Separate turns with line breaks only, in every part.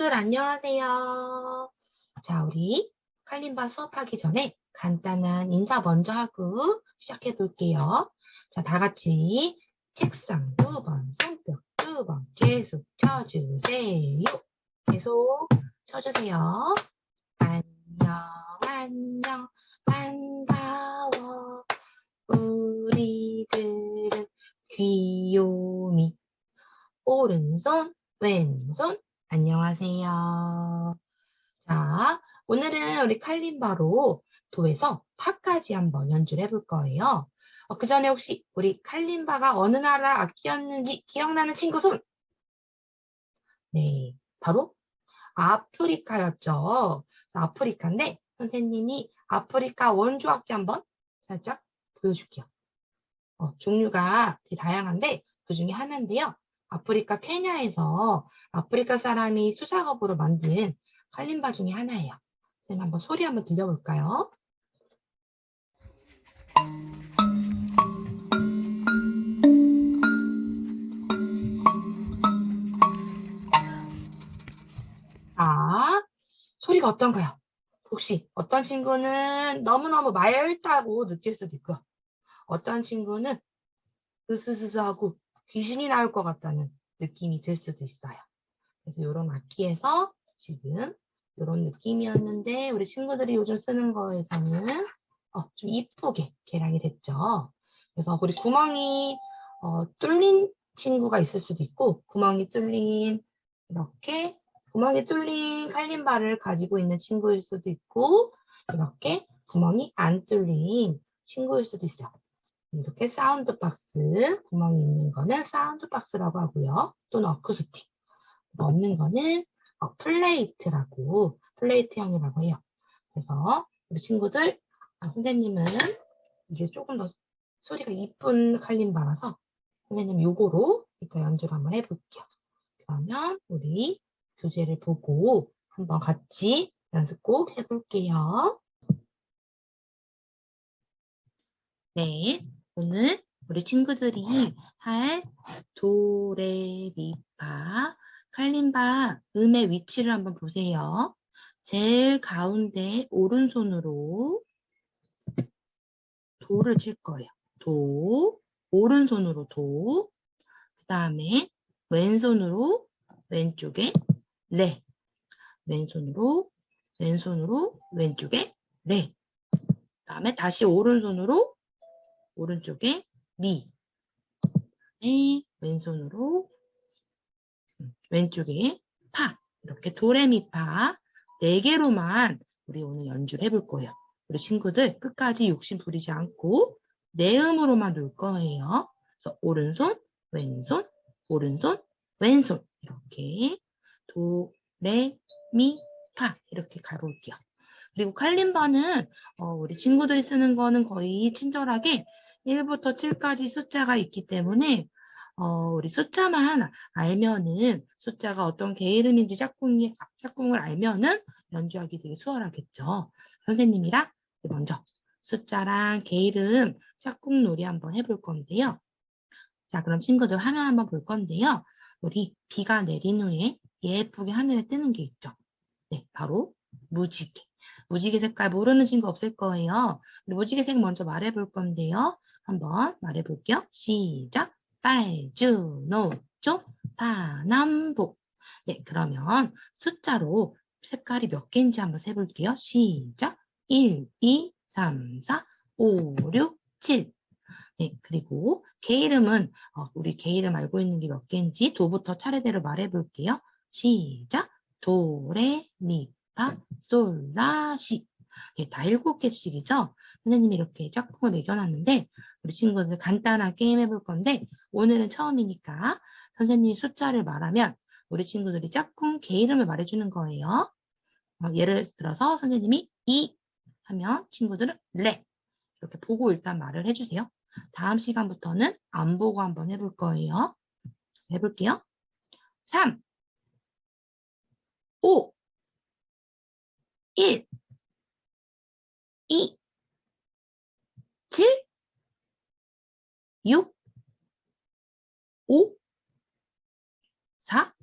친구들 안녕하세요. 자, 우리 칼림바 수업하기 전에 간단한 인사 먼저 하고 시작해 볼게요. 자, 다 같이 책상 두 번, 손뼉 두 번 계속 쳐주세요. 계속 쳐주세요. 안녕, 안녕, 반가워. 우리들은 귀요미. 오른손, 왼손, 안녕하세요. 자, 오늘은 우리 칼림바로 도에서 파까지 한번 연주를 해볼 거예요. 어, 그 전에 혹시 우리 칼림바가 어느 나라 악기였는지 기억나는 친구 손? 네, 바로 아프리카였죠. 아프리카인데 선생님이 아프리카 원조 악기 한번 살짝 보여줄게요. 어, 종류가 되게 다양한데 그 중에 하나인데요. 아프리카 케냐에서 아프리카 사람이 수작업으로 만든 칼림바 중에 하나예요. 선생님 한번 소리 한번 들려볼까요? 자, 소리가 어떤가요? 혹시 어떤 친구는 너무너무 맑다고 느낄 수도 있고요. 어떤 친구는 으스스스하고 귀신이 나올 것 같다는 느낌이 들 수도 있어요. 그래서 이런 악기에서 지금 이런 느낌이었는데 우리 친구들이 요즘 쓰는 거에서는 어, 좀 이쁘게 개량이 됐죠. 그래서 우리 구멍이 어, 뚫린 친구가 있을 수도 있고 구멍이 뚫린 이렇게 구멍이 뚫린 칼림바를 가지고 있는 친구일 수도 있고 이렇게 구멍이 안 뚫린 친구일 수도 있어요. 이렇게 사운드 박스 구멍이 있는 거는 사운드 박스라고 하고요. 또는 어쿠스틱 없는 거는 어, 플레이트라고 플레이트형이라고 해요. 그래서 우리 친구들 아, 선생님은 이게 조금 더 소리가 이쁜 칼림바라서 선생님 요거로 이렇게 연주를 한번 해볼게요. 그러면 우리 교재를 보고 한번 같이 연습 꼭 해볼게요. 네, 오늘 우리 친구들이 할 도레미파 칼림바 음의 위치를 한번 보세요. 제일 가운데 오른손으로 도를 칠 거예요. 도, 오른손으로 도, 그 다음에 왼손으로 왼쪽에 레, 왼손으로 왼손으로 왼쪽에 레, 그 다음에 다시 오른손으로 오른쪽에 미, 그다음에 왼손으로 음, 왼쪽에 파 이렇게 도레미파 네 개로만 우리 오늘 연주를 해볼 거예요. 우리 친구들 끝까지 욕심 부리지 않고 내 음으로만 놀 거예요. 그래서 오른손, 왼손, 오른손, 왼손 이렇게 도, 레, 미, 파 이렇게 가볼게요. 그리고 칼림바는 어, 우리 친구들이 쓰는 거는 거의 친절하게 1부터 7까지 숫자가 있기 때문에 어, 우리 숫자만 알면은 숫자가 어떤 개 이름인지 짝꿍이, 짝꿍을 알면은 연주하기 되게 수월하겠죠. 선생님이랑 먼저 숫자랑 개 이름 짝꿍 놀이 한번 해볼 건데요. 자, 그럼 친구들 화면 한번 볼 건데요. 우리 비가 내린 후에 예쁘게 하늘에 뜨는 게 있죠. 네, 바로 무지개. 무지개 색깔 모르는 친구 없을 거예요. 무지개 색 먼저 말해볼 건데요. 한번 말해볼게요. 시작. 빨주, 노초, 파남보. 네, 그러면 숫자로 색깔이 몇 개인지 한번 세볼게요. 시작. 1, 2, 3, 4, 5, 6, 7. 네, 그리고 개 이름은 어, 우리 개 이름 알고 있는 게 몇 개인지 도부터 차례대로 말해볼게요. 시작. 도, 레, 미, 파, 솔, 라, 시. 네, 다 일곱 개씩이죠. 선생님이 이렇게 짝꿍을 매겨놨는데 우리 친구들 간단한 게임 해볼 건데 오늘은 처음이니까 선생님이 숫자를 말하면 우리 친구들이 짝꿍 개 이름을 말해주는 거예요. 어, 예를 들어서 선생님이 이 하면 친구들은 레 이렇게 보고 일단 말을 해주세요. 다음 시간부터는 안 보고 한번 해볼 거예요. 해볼게요. 3 5 1 2 7 6 5 4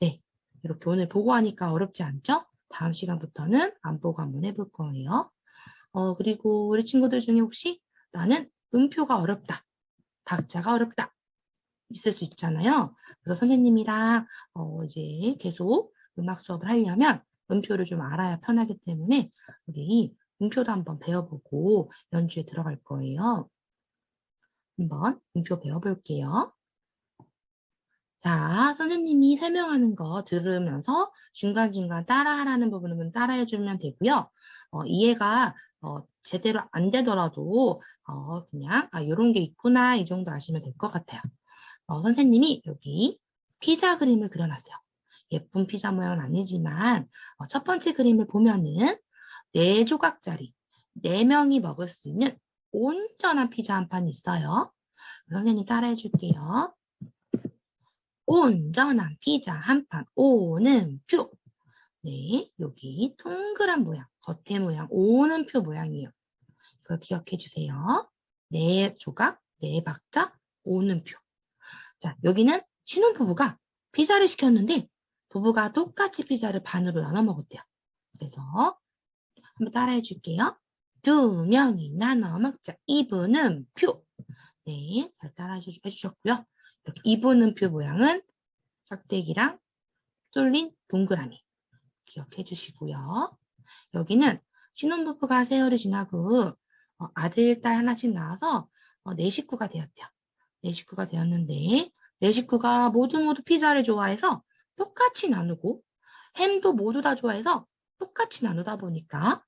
네, 이렇게 오늘 보고 하니까 어렵지 않죠? 다음 시간부터는 안 보고 한번 해볼 거예요. 어, 그리고 우리 친구들 중에 혹시 나는 음표가 어렵다. 박자가 어렵다. 있을 수 있잖아요. 그래서 선생님이랑 어, 이제 계속 음악 수업을 하려면 음표를 좀 알아야 편하기 때문에 우리 음표도 한번 배워보고 연주에 들어갈 거예요. 한번 음표 배워볼게요. 자, 선생님이 설명하는 거 들으면서 중간중간 따라하라는 부분은 따라해주면 되고요. 어, 이해가 어, 제대로 안 되더라도 어, 그냥 아, 이런 게 있구나 이 정도 아시면 될 것 같아요. 어, 선생님이 여기 피자 그림을 그려놨어요. 예쁜 피자 모양은 아니지만 어, 첫 번째 그림을 보면은 네 조각짜리 네 명이 먹을 수 있는 온전한 피자 한 판이 있어요. 선생님 따라해 줄게요. 온전한 피자 한 판, 오는 표. 네, 여기 동그란 모양, 겉에 모양, 오는 표 모양이에요. 이걸 기억해 주세요. 네 조각, 네 박자, 오는 표. 자, 여기는 신혼부부가 피자를 시켰는데 부부가 똑같이 피자를 반으로 나눠 먹었대요. 그래서 한번 따라해 줄게요. 두 명이 나눠 먹자. 이분은 표. 네, 잘 따라해 주- 해주셨고요. 이렇게 이분은 표 모양은 짝대기랑 뚫린 동그라미 기억해 주시고요. 여기는 신혼부부가 세월이 지나고 어, 아들, 딸 하나씩 낳아서 어, 네 식구가 되었대요. 네 식구가 되었는데 네 식구가 모두 모두 피자를 좋아해서 똑같이 나누고 햄도 모두 다 좋아해서 똑같이 나누다 보니까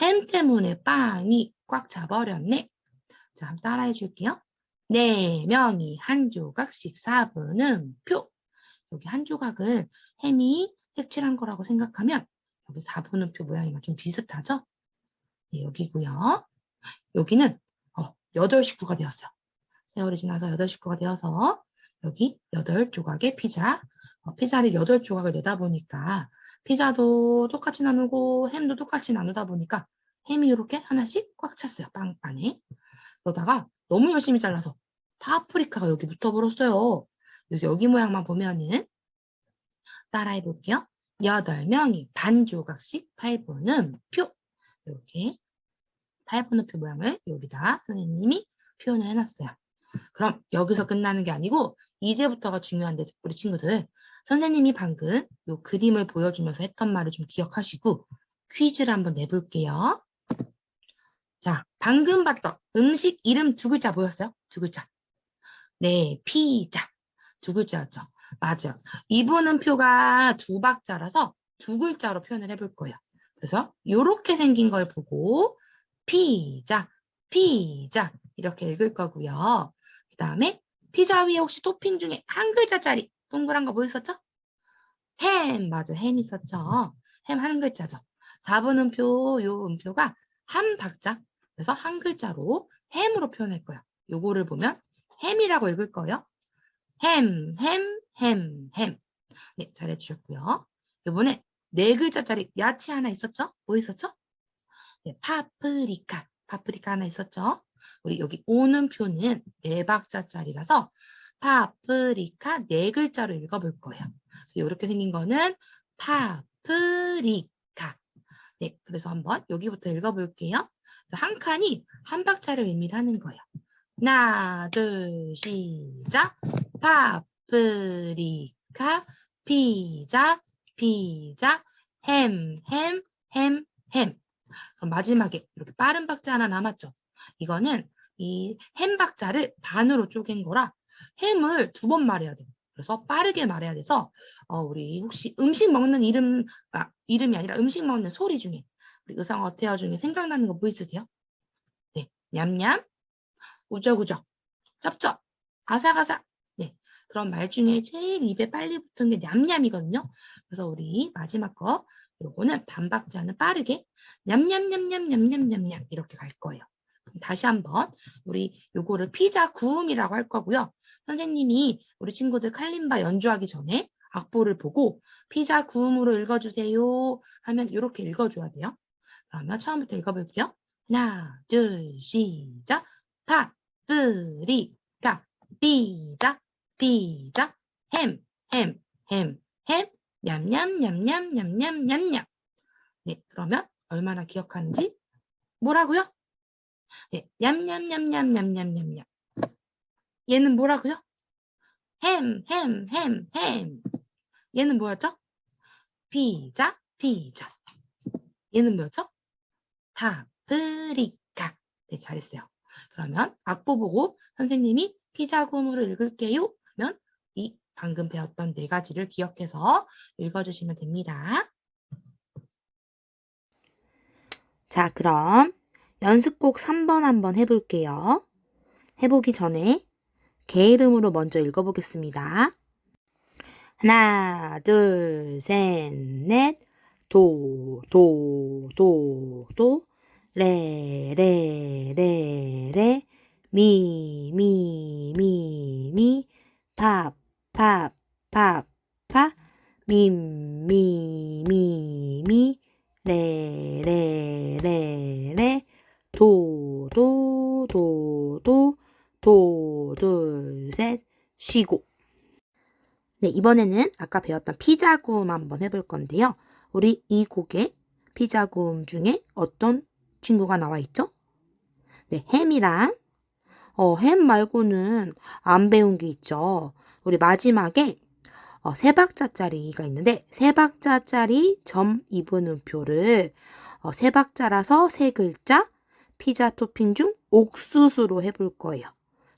햄 때문에 빵이 꽉 차버렸네. 자, 한번 따라해 줄게요. 네 명이 한 조각씩 4분은 표. 여기 한 조각을 햄이 색칠한 거라고 생각하면 여기 4분은 표 모양이랑 좀 비슷하죠? 네, 여기고요. 여기는 어, 8식구가 되었어요. 세월이 지나서 8식구가 되어서 여기 8조각의 피자. 어, 피자를 8조각을 내다 보니까 피자도 똑같이 나누고 햄도 똑같이 나누다 보니까 햄이 이렇게 하나씩 꽉 찼어요. 빵 안에. 그러다가 너무 열심히 잘라서 파프리카가 여기 붙어버렸어요. 여기, 여기 모양만 보면은 따라해 볼게요. 여덟 명이 반 조각씩 팔보는 표. 이렇게 팔보는 표 모양을 여기다 선생님이 표현을 해놨어요. 그럼 여기서 끝나는 게 아니고 이제부터가 중요한데 우리 친구들 선생님이 방금 이 그림을 보여주면서 했던 말을 좀 기억하시고 퀴즈를 한번 내볼게요. 자, 방금 봤던 음식 이름 두 글자 보였어요? 두 글자. 네, 피자. 두 글자였죠. 맞아요. 이분은 표가 두 박자라서 두 글자로 표현을 해볼 거예요. 그래서 이렇게 생긴 걸 보고 피자, 피자 이렇게 읽을 거고요. 그 다음에 피자 위에 혹시 토핑 중에 한 글자짜리 동그란 거 뭐 있었죠? 햄, 맞아. 햄 있었죠. 햄 한 글자죠. 4번 음표, 요 음표가 한 박자. 그래서 한 글자로 햄으로 표현할 거예요. 요거를 보면 햄이라고 읽을 거예요. 햄, 햄, 햄, 햄. 네, 잘해 주셨고요. 이번에 네 글자짜리 야채 하나 있었죠? 뭐 있었죠? 네, 파프리카. 파프리카 하나 있었죠? 우리 여기 오는 표는 네 박자짜리라서 파프리카 네 글자로 읽어볼 거예요. 이렇게 생긴 거는 파프리카. 네, 그래서 한번 여기부터 읽어볼게요. 한 칸이 한 박자를 의미를 하는 거예요. 하나, 둘, 시작. 파프리카, 피자, 피자, 햄, 햄, 햄, 햄. 그럼 마지막에 이렇게 빠른 박자 하나 남았죠. 이거는 이 햄 박자를 반으로 쪼갠 거라 햄을 두 번 말해야 돼요. 그래서 빠르게 말해야 돼서 어, 우리 혹시 음식 먹는 이름 아, 이름이 아니라 음식 먹는 소리 중에 우리 의상 어때요 중에 생각나는 거 뭐 있으세요? 네, 냠냠, 우적우적, 쩝쩝, 아삭아삭. 네, 그런 말 중에 제일 입에 빨리 붙은 게 냠냠이거든요. 그래서 우리 마지막 거 요거는 반박자는 빠르게 냠냠냠냠냠냠냠냠 이렇게 갈 거예요. 그럼 다시 한번 우리 요거를 피자 구움이라고 할 거고요. 선생님이 우리 친구들 칼림바 연주하기 전에 악보를 보고 피자 구음으로 읽어주세요 하면 이렇게 읽어줘야 돼요. 그러면 처음부터 읽어볼게요. 하나, 둘, 시작. 파프리카, 피자, 피자, 햄, 햄, 햄, 햄, 냠냠, 냠냠, 냠냠, 냠냠. 네, 그러면 얼마나 기억하는지 뭐라고요? 네, 얌얌, 얌얌, 얌얌, 얌얌. 얘는 뭐라고요? 햄, 햄, 햄, 햄. 얘는 뭐였죠? 피자, 피자. 얘는 뭐였죠? 파프리카. 네, 잘했어요. 그러면 악보 보고 선생님이 피자 구음으로 읽을게요 하면 이 방금 배웠던 네 가지를 기억해서 읽어주시면 됩니다. 자, 그럼 연습곡 3번 한번 해볼게요. 해보기 전에 개 이름으로 먼저 읽어보겠습니다. 하나, 둘, 셋, 넷. 도, 도, 도, 도. 레, 레, 레, 레. 미, 미, 미, 미. 팝, 팝, 팝, 팝. 밈, 미, 미, 미. 레, 레, 레, 레. 도, 도, 도, 도. 도, 둘, 셋. 쉬고. 네, 이번에는 아까 배웠던 피자 구음 한번 해볼 건데요. 우리 이 곡에 피자 구음 중에 어떤 친구가 나와 있죠? 네, 햄이랑 어, 햄 말고는 안 배운 게 있죠. 우리 마지막에 어, 세 박자짜리가 있는데 세 박자짜리 점 이분음표를 어, 세 박자라서 세 글자 피자 토핑 중 옥수수로 해볼 거예요.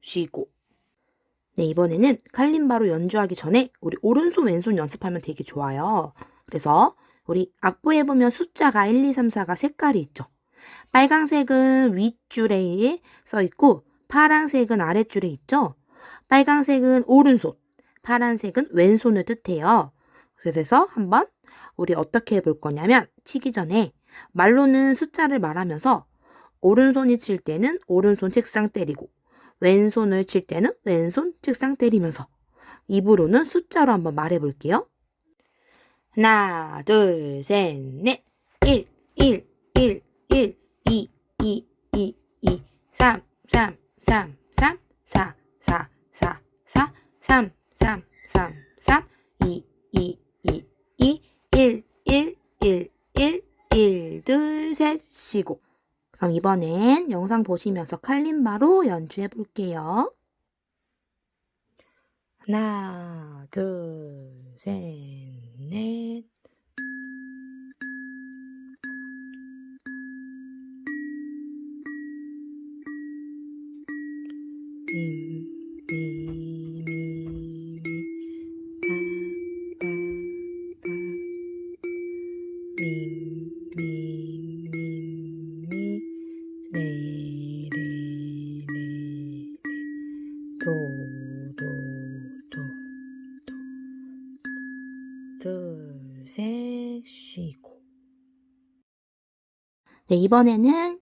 쉬고. 네, 이번에는 칼림바로 연주하기 전에 우리 오른손 왼손 연습하면 되게 좋아요. 그래서 우리 악보에 보면 숫자가 1, 2, 3, 4가 색깔이 있죠. 빨강색은 윗줄에 써 있고 파란색은 아랫줄에 있죠. 빨강색은 오른손, 파란색은 왼손을 뜻해요. 그래서 한번 우리 어떻게 해볼 거냐면 치기 전에 말로는 숫자를 말하면서 오른손이 칠 때는 오른손 책상 때리고 왼손을 칠 때는 왼손 책상 때리면서 입으로는 숫자로 한번 말해 볼게요. 하나, 둘, 셋, 넷. 1, 1, 1, 1, 2, 2, 2, 2, 3, 3, 3, 3, 4, 4, 4, 4, 3, 3, 3, 3, 2, 2, 2, 2, 1, 1, 1, 1, 1, 둘, 셋, 쉬고. 그럼 이번엔 영상 보시면서 칼림바로 연주해 볼게요. 하나, 둘, 셋, 넷. 미, 미, 네, 이번에는